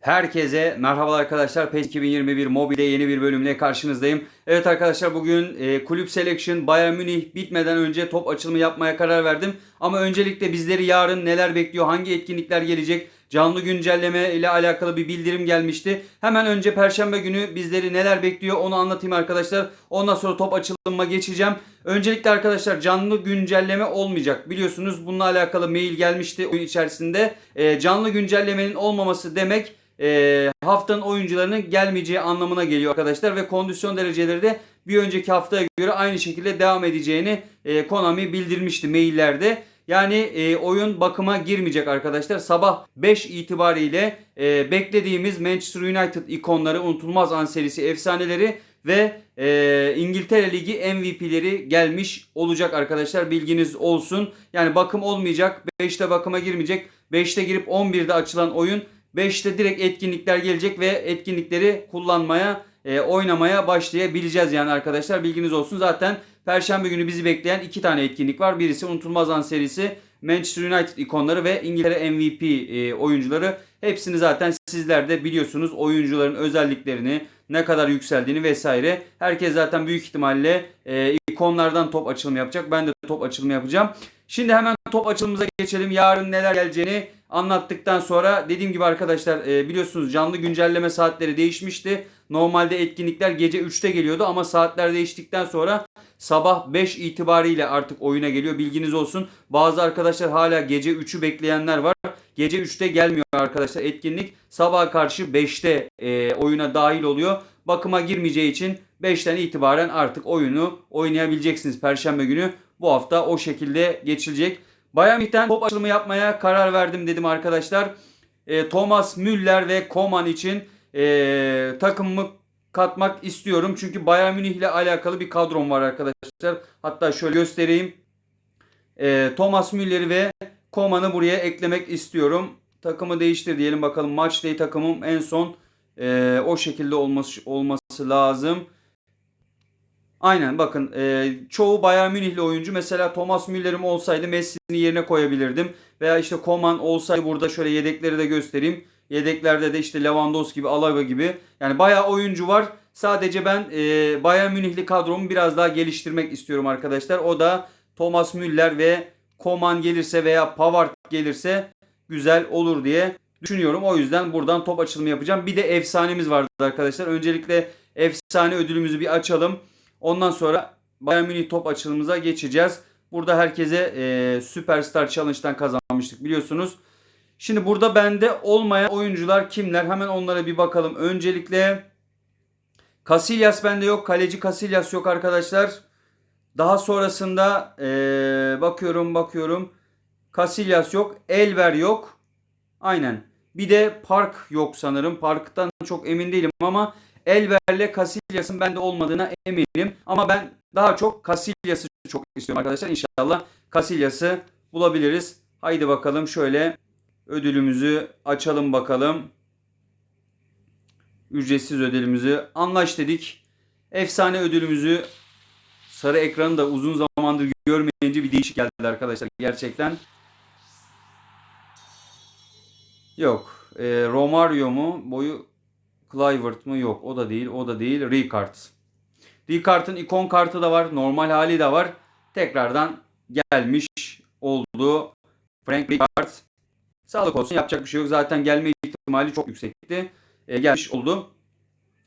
Herkese merhabalar arkadaşlar. PES 2021 Mobile'de yeni bir bölümle karşınızdayım. Evet arkadaşlar bugün e, kulüp selection Bayern Münih bitmeden önce top açılımı yapmaya karar verdim. Ama öncelikle bizleri yarın neler bekliyor, hangi etkinlikler gelecek, canlı güncelleme ile alakalı bir bildirim gelmişti. Hemen önce perşembe günü bizleri neler bekliyor onu anlatayım arkadaşlar. Ondan sonra top açılımına geçeceğim. Öncelikle arkadaşlar canlı güncelleme olmayacak. Biliyorsunuz bununla alakalı mail gelmişti oyun içerisinde. E, canlı güncellemenin olmaması demek e, haftanın oyuncularının gelmeyeceği anlamına geliyor arkadaşlar ve kondisyon dereceleri de bir önceki haftaya göre aynı şekilde devam edeceğini e, Konami bildirmişti maillerde. Yani e, oyun bakıma girmeyecek arkadaşlar. Sabah 5 itibariyle e, beklediğimiz Manchester United ikonları, unutulmaz an serisi efsaneleri ve e, İngiltere Ligi MVP'leri gelmiş olacak arkadaşlar. Bilginiz olsun. Yani bakım olmayacak. 5'te bakıma girmeyecek. 5'te girip 11'de açılan oyun 5'te direkt etkinlikler gelecek ve etkinlikleri kullanmaya, e, oynamaya başlayabileceğiz yani arkadaşlar. Bilginiz olsun. Zaten Perşembe günü bizi bekleyen iki tane etkinlik var. Birisi Unutulmaz An serisi, Manchester United ikonları ve İngiltere MVP e, oyuncuları. Hepsini zaten sizler de biliyorsunuz. Oyuncuların özelliklerini, ne kadar yükseldiğini vesaire. Herkes zaten büyük ihtimalle e, ikonlardan top açılımı yapacak. Ben de top açılımı yapacağım. Şimdi hemen top açılımıza geçelim. Yarın neler geleceğini anlattıktan sonra dediğim gibi arkadaşlar e, biliyorsunuz canlı güncelleme saatleri değişmişti. Normalde etkinlikler gece 3'te geliyordu ama saatler değiştikten sonra sabah 5 itibariyle artık oyuna geliyor. Bilginiz olsun. Bazı arkadaşlar hala gece 3'ü bekleyenler var. Gece 3'te gelmiyor arkadaşlar etkinlik. Sabah karşı 5'te e, oyuna dahil oluyor. Bakıma girmeyeceği için 5'ten itibaren artık oyunu oynayabileceksiniz Perşembe günü. Bu hafta o şekilde geçilecek. Bayern Münih'ten top açılımı yapmaya karar verdim dedim arkadaşlar. E, Thomas Müller ve Koman için e, takımımı katmak istiyorum. Çünkü Bayern Münih ile alakalı bir kadrom var arkadaşlar. Hatta şöyle göstereyim. E, Thomas Müller'i ve Koman'ı buraya eklemek istiyorum. Takımı değiştir diyelim bakalım. Match day takımım en son e, o şekilde olması, olması lazım. Aynen bakın e, çoğu Bayern Münihli oyuncu mesela Thomas Müller'im olsaydı Messi'nin yerine koyabilirdim. Veya işte Koman olsaydı burada şöyle yedekleri de göstereyim. Yedeklerde de işte Lewandowski gibi, Alaba gibi. Yani bayağı oyuncu var. Sadece ben e, Bayern Münihli kadromu biraz daha geliştirmek istiyorum arkadaşlar. O da Thomas Müller ve Koman gelirse veya Pavard gelirse güzel olur diye düşünüyorum. O yüzden buradan top açılımı yapacağım. Bir de efsanemiz vardı arkadaşlar. Öncelikle efsane ödülümüzü bir açalım. Ondan sonra Bayern Münih top açılımıza geçeceğiz. Burada herkese e, Superstar Challenge'dan kazanmıştık biliyorsunuz. Şimdi burada bende olmayan oyuncular kimler? Hemen onlara bir bakalım. Öncelikle Casillas bende yok. Kaleci Casillas yok arkadaşlar. Daha sonrasında e, bakıyorum bakıyorum. Casillas yok. Elver yok. Aynen. Bir de Park yok sanırım. Park'tan çok emin değilim ama Elver'le Casillas'ın bende olmadığına eminim. Ama ben daha çok Casillas'ı çok istiyorum arkadaşlar. İnşallah Casillas'ı bulabiliriz. Haydi bakalım şöyle ödülümüzü açalım bakalım. Ücretsiz ödülümüzü anlaş dedik. Efsane ödülümüzü sarı ekranı da uzun zamandır görmeyince bir değişik geldi arkadaşlar gerçekten. Yok. E, Romario mu? Boyu Clivert mı? Yok. O da değil. O da değil. Ricard. Ricard'ın ikon kartı da var. Normal hali de var. Tekrardan gelmiş oldu. Frank Ricard. Sağlık olsun. Yapacak bir şey yok. Zaten gelme ihtimali çok yüksekti. E, gelmiş oldu.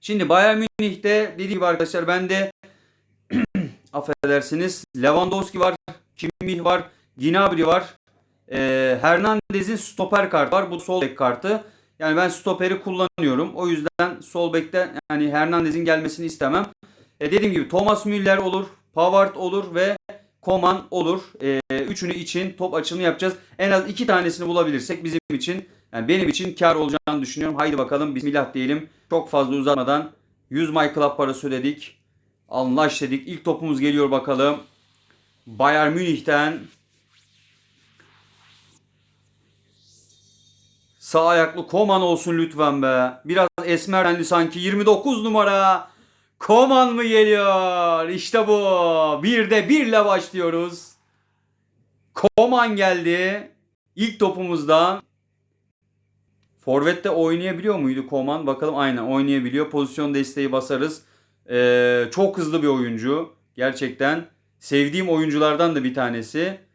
Şimdi Bayern Münih'te dediğim gibi arkadaşlar ben de affedersiniz Lewandowski var. Kimmich var. Gnabry var. E, Hernandez'in stoper kartı var. Bu sol bek kartı. Yani ben stoperi kullanıyorum. O yüzden sol bekte yani Hernandez'in gelmesini istemem. E, dediğim gibi Thomas Müller olur, Pavard olur ve Koman olur. E, üçünü için top açılımı yapacağız. En az iki tanesini bulabilirsek bizim için yani benim için kar olacağını düşünüyorum. Haydi bakalım bismillah diyelim. Çok fazla uzatmadan 100 My Club parası ödedik. Anlaş dedik. İlk topumuz geliyor bakalım. Bayern Münih'ten Sağ ayaklı Koman olsun lütfen be. Biraz esmerlendi sanki. 29 numara. Koman mı geliyor? İşte bu. Bir de birle başlıyoruz. Koman geldi. İlk topumuzdan. Forvet'te oynayabiliyor muydu Koman? Bakalım aynen oynayabiliyor. Pozisyon desteği basarız. Ee, çok hızlı bir oyuncu. Gerçekten sevdiğim oyunculardan da bir tanesi.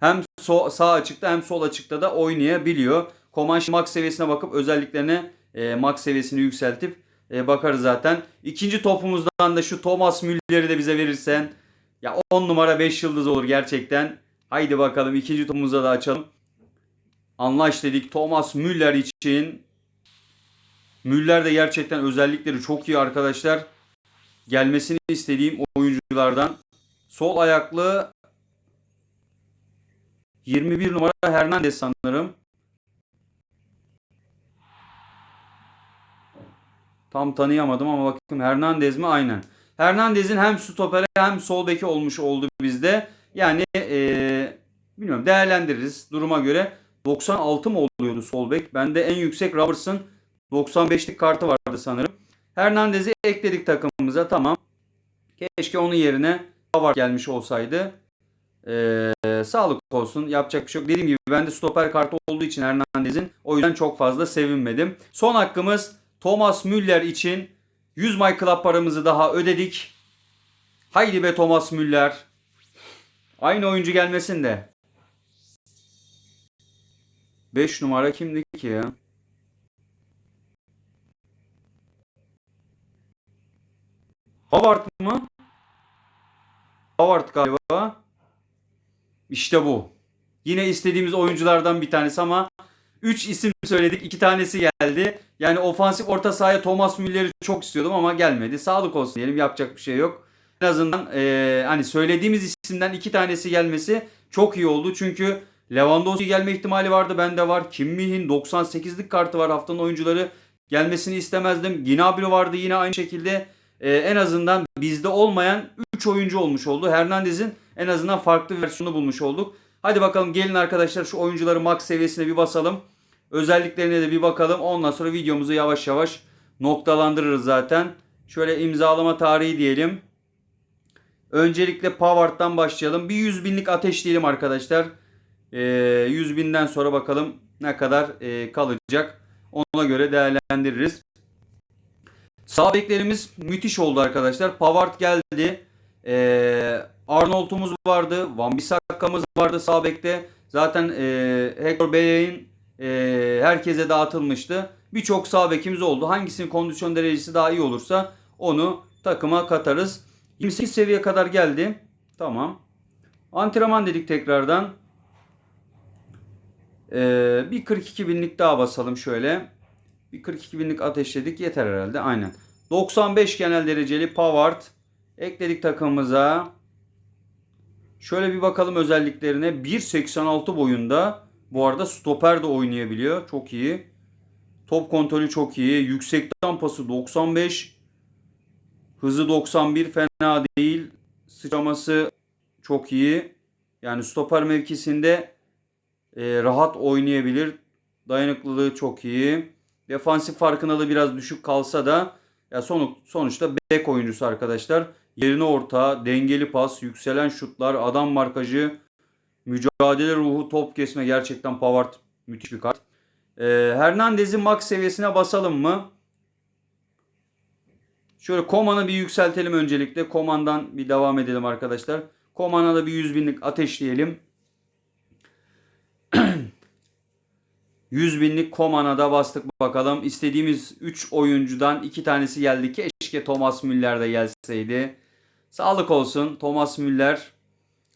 Hem so- sağ açıkta hem sol açıkta da oynayabiliyor. Şimdi max seviyesine bakıp özelliklerine e, max seviyesini yükseltip e, bakarız zaten. İkinci topumuzdan da şu Thomas Müller'i de bize verirsen ya 10 numara 5 yıldız olur gerçekten. Haydi bakalım ikinci topumuza da açalım. Anlaş dedik Thomas Müller için. Müller de gerçekten özellikleri çok iyi arkadaşlar. Gelmesini istediğim oyunculardan. Sol ayaklı 21 numara Hernandez sanırım. Tam tanıyamadım ama bakayım Hernandez mi? Aynen. Hernandez'in hem stoperi hem sol beki olmuş oldu bizde. Yani eee bilmiyorum değerlendiririz duruma göre. 96 mı oluyordu sol bek? Bende en yüksek Robertson 95'lik kartı vardı sanırım. Hernandez'i ekledik takımımıza tamam. Keşke onun yerine Pavard gelmiş olsaydı. Ee, sağlık olsun. Yapacak bir şey yok. Dediğim gibi bende stoper kartı olduğu için Hernandez'in o yüzden çok fazla sevinmedim. Son hakkımız Thomas Müller için 100 My Club paramızı daha ödedik. Haydi be Thomas Müller. Aynı oyuncu gelmesin de. 5 numara kimdi ki ya? Howard mı? Howard galiba. İşte bu. Yine istediğimiz oyunculardan bir tanesi ama 3 isim söyledik. 2 tanesi geldi. Yani ofansif orta sahaya Thomas Müller'i çok istiyordum ama gelmedi. Sağlık olsun diyelim. Yapacak bir şey yok. En azından eee, hani söylediğimiz isimden 2 tanesi gelmesi çok iyi oldu. Çünkü Lewandowski gelme ihtimali vardı. Bende var. Kim Min-Hee 98'lik kartı var. Haftanın oyuncuları gelmesini istemezdim. Gnabry vardı yine aynı şekilde. Eee, en azından bizde olmayan 3 oyuncu olmuş oldu. Hernandez'in en azından farklı bir versiyonu bulmuş olduk. Hadi bakalım gelin arkadaşlar şu oyuncuları max seviyesine bir basalım. Özelliklerine de bir bakalım. Ondan sonra videomuzu yavaş yavaş noktalandırırız zaten. Şöyle imzalama tarihi diyelim. Öncelikle Pavard'dan başlayalım. Bir 100 binlik ateşleyelim arkadaşlar. Ee, 100 binden sonra bakalım ne kadar e, kalacak. Ona göre değerlendiririz. Sağ beklerimiz müthiş oldu arkadaşlar. Pavard geldi. Ee, Arnold'umuz vardı. Van Bissakka'mız vardı sağ bekte. Zaten e, Hector Bey'in e, herkese dağıtılmıştı. Birçok sağ bekimiz oldu. Hangisinin kondisyon derecesi daha iyi olursa onu takıma katarız. 28 seviye kadar geldi. Tamam. Antrenman dedik tekrardan. Ee, bir 42 binlik daha basalım şöyle. Bir 42 binlik ateşledik. Yeter herhalde. Aynen. 95 genel dereceli Pavard. Ekledik takımımıza. Şöyle bir bakalım özelliklerine. 1.86 boyunda. Bu arada stoper de oynayabiliyor. Çok iyi. Top kontrolü çok iyi. Yüksekten pası 95. Hızı 91 fena değil. Sıçraması çok iyi. Yani stoper mevkisinde e, rahat oynayabilir. Dayanıklılığı çok iyi. Defansif farkında da biraz düşük kalsa da ya sonu, sonuçta bek oyuncusu arkadaşlar. Yerine orta, dengeli pas, yükselen şutlar, adam markajı, mücadele ruhu, top kesme gerçekten Pavard müthiş bir kart. Ee, Hernandez'in max seviyesine basalım mı? Şöyle Koman'ı bir yükseltelim öncelikle. Koman'dan bir devam edelim arkadaşlar. Koman'a da bir 100 binlik ateşleyelim. 100 binlik Koman'a da bastık bakalım. İstediğimiz 3 oyuncudan 2 tanesi geldi. Keşke Thomas Müller de gelseydi. Sağlık olsun Thomas Müller.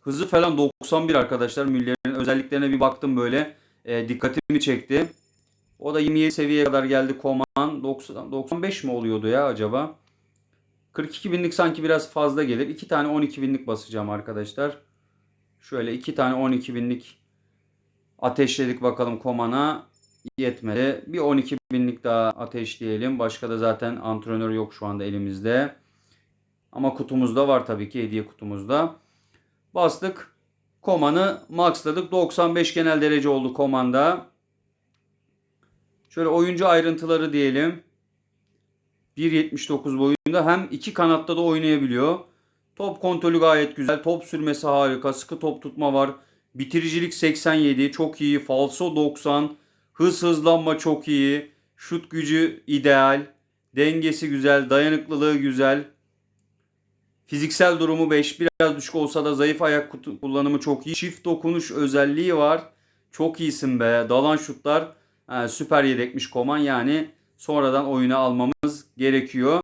Hızı falan 91 arkadaşlar. Müller'in özelliklerine bir baktım böyle. E, dikkatimi çekti. O da 27 seviyeye kadar geldi Koman. 90, 95 mi oluyordu ya acaba? 42 binlik sanki biraz fazla gelir. 2 tane 12 binlik basacağım arkadaşlar. Şöyle 2 tane 12 binlik ateşledik bakalım Koman'a. Yetmedi. Bir 12 binlik daha ateşleyelim. Başka da zaten antrenör yok şu anda elimizde. Ama kutumuzda var tabii ki hediye kutumuzda. Bastık. Koman'ı maxladık. 95 genel derece oldu Koman'da. Şöyle oyuncu ayrıntıları diyelim. 1.79 boyunda hem iki kanatta da oynayabiliyor. Top kontrolü gayet güzel. Top sürmesi harika. Sıkı top tutma var. Bitiricilik 87. Çok iyi. Falso 90. Hız hızlanma çok iyi. Şut gücü ideal. Dengesi güzel. Dayanıklılığı güzel. Fiziksel durumu 5. Biraz düşük olsa da zayıf ayak kullanımı çok iyi. Çift dokunuş özelliği var. Çok iyisin be. Dalan şutlar. Ha, süper yedekmiş Koman. Yani sonradan oyuna almamız gerekiyor.